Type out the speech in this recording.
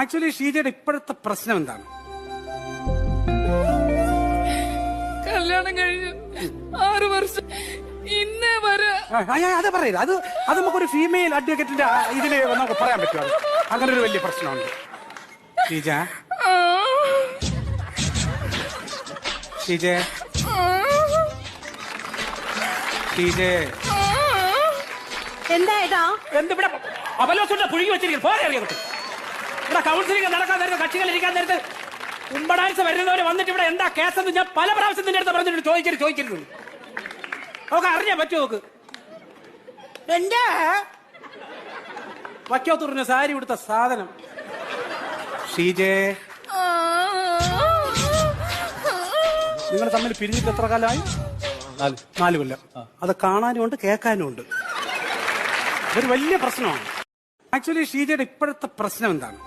Actually ഷീജയുടെ ഇപ്പോഴത്തെ പ്രശ്നം എന്താണ്? കല്യാണം കഴിഞ്ഞ് ആറു വർഷം ഇന്നേ വരെ. അത് പറയില്ല അത് അത് നമുക്കൊരു ഫീമെയിൽ അഡ്വക്കേറ്റിന്റെ ഇതിന് ഇതിൽ നമുക്ക് പറയാൻ പറ്റും അങ്ങനെ ഒരു വലിയ പ്രശ്നമുണ്ട്. ഷീജ ഷീജ ഷീജ ആ. എന്താ ഇവിടെ അപലോസുണ്ട പുഴുകി വെച്ചിരിക്കുന്നു? പോരെ അറിയാം ഇവിടെ കൗൺസിലിംഗ് നടക്കാൻ നേരത്തെ കക്ഷികൾ ഇരിക്കാൻ നേരത്ത് കുമ്പടാൻസ് വരുന്നവര് വന്നിട്ട് ഇവിടെ എന്താ കേസ് എന്ന് ഞാൻ പല പ്രാവശ്യം നിന്റെ അടുത്ത് പറഞ്ഞിട്ട് ചോദിച്ചിട്ട് ചോദിക്കരുത്. നമുക്ക് അറിഞ്ഞാ പറ്റുമോ നോക്ക് എന്റെ തുറഞ്ഞ സാരി ഉടുത്ത സാധനം. ഷീജേ. നിങ്ങൾ തമ്മിൽ പിരിഞ്ഞിട്ട് എത്ര കാലമായി? നാല്. നാല് കൊല്ലം. അത് കാണാനും ഉണ്ട് കേൾക്കാനും ഉണ്ട്. ഇതൊരു വലിയ പ്രശ്നമാണ്. ആക്ച്വലി ഷീജയുടെ ഇപ്പോഴത്തെ പ്രശ്നം എന്താണ്?